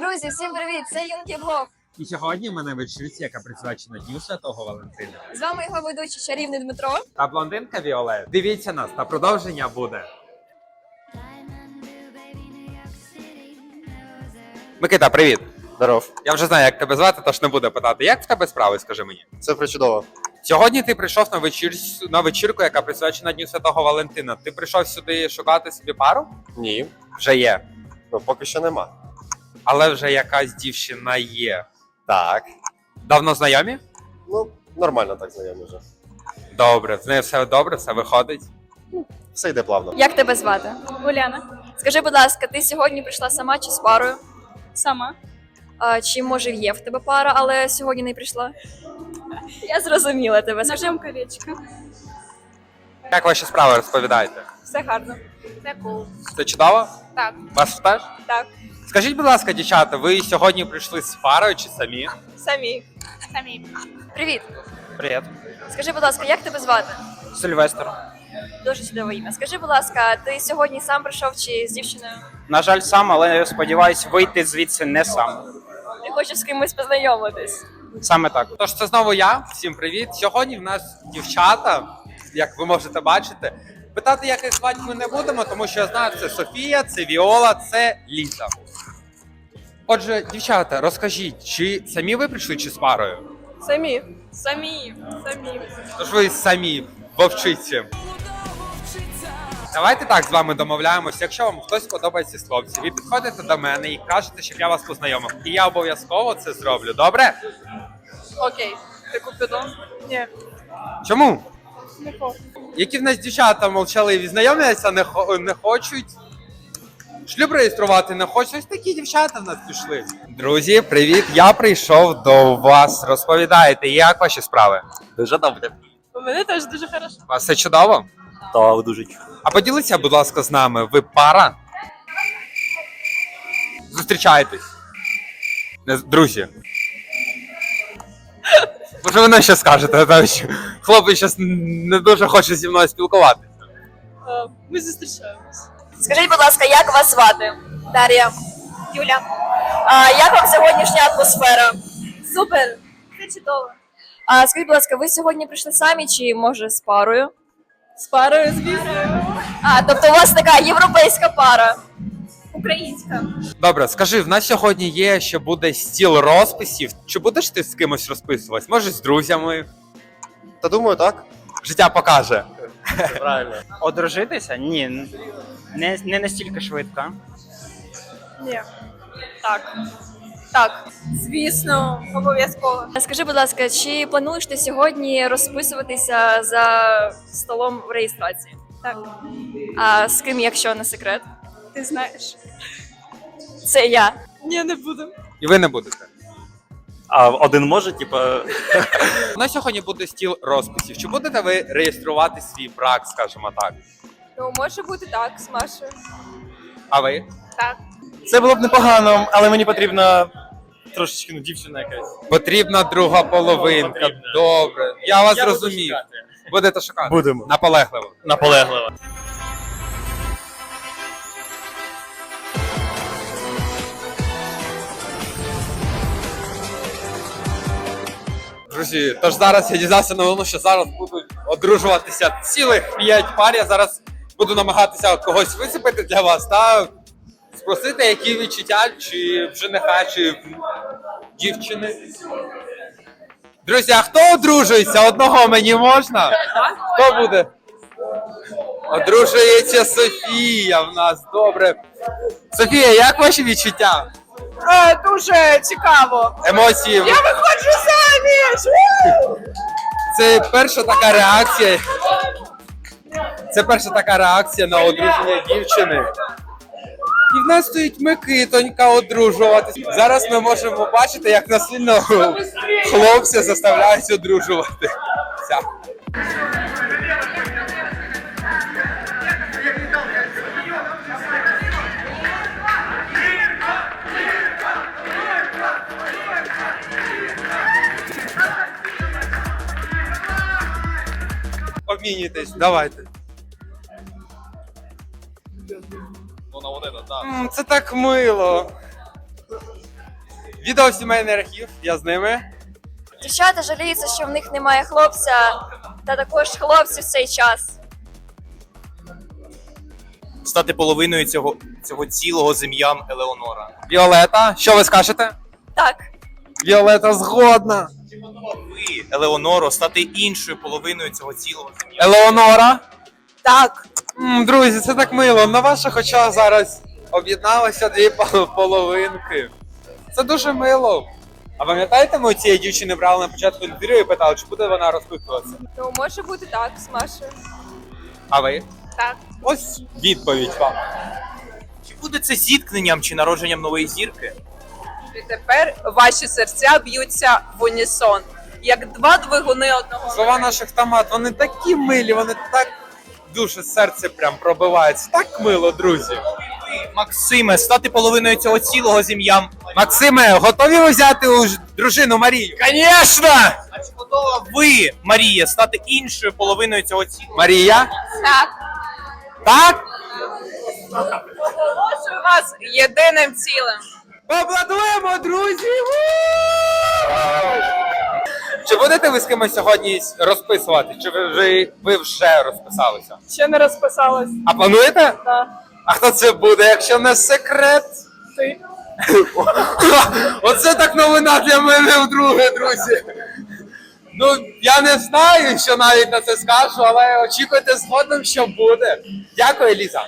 Друзі, всім привіт! Це Юнкі Блог. І сьогодні ми на вечірці, яка присвячена Дню Святого Валентина. З вами його ведучий чарівний Дмитро. Та блондинка Віолет. Дивіться нас, та продовження буде. Микита, привіт. Здоров, Я вже знаю, як тебе звати, тож не буду питати. Як в тебе справи, скажи мені? це причудово. Сьогодні ти прийшов на вечір на вечірку, яка присвячена Дню Святого Валентина. Ти прийшов сюди шукати собі пару? Ні, Вже є. ну поки що нема. Але вже якась дівчина є. Так. Давно знайомі? Ну, нормально так знайомі вже. Добре, з нею все добре, все виходить. Все йде плавно. Як тебе звати? Уляна. Скажи, будь ласка, ти сьогодні прийшла сама чи з парою? Сама. А, чи може є в тебе пара, але сьогодні не прийшла? Я зрозуміла тебе. Ножем колечко. Як ваші справи розповідайте? Все гарно. Все кул. Це чудово? Так. Вас теж? Так. Скажіть, будь ласка, дівчата, ви сьогодні прийшли з парою чи самі? Самі. Самі. привіт. Привіт, Скажи, будь ласка, як тебе звати? Сильвестр. Дуже чудове ім'я. Скажи, будь ласка, ти сьогодні сам прийшов чи з дівчиною? На жаль, сам, але я сподіваюсь вийти звідси не сам. Ти хочеш з кимось познайомитись? Саме так. Тож це знову я. Всім привіт. Сьогодні в нас дівчата, як ви можете бачити. Питати, як їх звати, ми не будемо, тому що я знаю, це Софія, це Віола, це Ліза. Отже, дівчата, розкажіть, чи самі ви прийшли чи з парою? Самі. Самі. Самі. Тож ви самі вовчиці. Давайте так з вами домовляємося. Якщо вам хтось подобається з хлопців, ви підходите до мене і кажете, щоб я вас познайомив. І я обов'язково це зроблю. Добре? Окей. Ти купідон? Ні. Чому? Не хочу. Які в нас дівчата молчаливі, знайомляться, не, хо- не хочуть. Шлюб реєструвати не хочуть. Ось такі дівчата в нас пішли. Друзі, привіт! Я прийшов до вас. Розповідайте, як ваші справи? Дуже добре. У мене теж дуже хорошо. У вас все чудово? Так, дуже чудово. А поділіться, будь ласка, з нами. Ви пара? Зустрічаєтесь? Не- Друзі. Може, ви нам ще скажете, що хлопець зараз не дуже хоче зі мною спілкуватися. Ми зустрічаємось. Скажіть, будь ласка, як вас звати? Дар'я. Юля. А як вам сьогоднішня атмосфера? Супер. Це чудово. А скажіть, будь ласка, ви сьогодні прийшли самі чи може з парою? З парою, звісно. А, тобто у вас така європейська пара. Українська. Добре, скажи, в нас сьогодні є, що буде стіл розписів. Чи будеш ти з кимось розписуватись? Може, з друзями? Та думаю, так. Життя покаже. Правильно. Одружитися? Ні. Не, не настільки швидко. Ні. Так. Так. Звісно, обов'язково. Скажи, будь ласка, чи плануєш ти сьогодні розписуватися за столом в реєстрації? Так. А з ким, якщо не секрет? Ти знаєш. Це я. Ні, не буду. І ви не будете. А один може, типа, У нас сьогодні буде стіл розписів. Чи будете ви реєструвати свій брак, скажімо так? Ну, може бути так, з Машею. А ви? Так. Це було б непогано, але мені потрібна трошечки ну, дівчина якась. Потрібна друга половинка. Добре. Я вас зрозумів. Будете шукати? Будемо. Наполегливо. Наполегливо. Друзі, тож зараз я дізнався новину, що зараз будуть одружуватися цілих п'ять пар. Я зараз буду намагатися когось висипати для вас та спросити, які відчуття, чи в жениха, чи в дівчини. Друзі, а хто одружується? Одного мені можна? Хто буде? Одружується Софія в нас. Добре. Софія, як ваші відчуття? дуже цікаво. Емоції? Я виходжу! Це перша така реакція. Це перша така реакція на одруження дівчини. І в нас стоїть Микитонька одружуватись. Зараз ми можемо бачити, як насильно хлопця заставляють одружуватися. Обмінюйтесь, давайте. М, Це так мило. Відео сімейний архів, я з ними. Дівчата жаліються, що в них немає хлопця, та також хлопці в цей час. стати половиною цього, цього цілого з ім'ям Елеонора. Віолета, що ви скажете? Так, Віолета згодна. Ви, Елеоноро, стати іншою половиною цього цілого ім'ям. Елеонора. Так. М, друзі, це так мило. На ваших очах зараз об'єдналися дві пол- половинки. Це дуже мило. А пам'ятаєте, ми у цієї дівчини брали на початку інтерв'ю і питали, чи буде вона розпитуватися? Ну, може бути так, з Машею. А ви? Так. Ось відповідь вам. Чи буде це зіткненням чи народженням нової зірки? І тепер ваші серця б'ються в унісон, як два двигуни одного. Слова наших томат, вони такі милі, вони так дуже серце прям пробивається. Так мило, друзі. Максиме, стати половиною цього цілого з ім'ям. Максиме, готові ви взяти у ж- дружину Марію? Звісно! А чи готова ви, Марія, стати іншою половиною цього цілого? Марія? Так. Так? Оголошую вас єдиним цілим. Поаплодуємо, друзі! Чи будете ви з кимось сьогодні розписувати? Чи ви вже, ви вже розписалися? Ще не розписалась. А плануєте? Так. А хто це буде, якщо не секрет? Ти. Оце так новина для мене вдруге, друзі. Ну, я не знаю, що навіть на це скажу, але очікуйте згодом, що буде. Дякую, Ліза.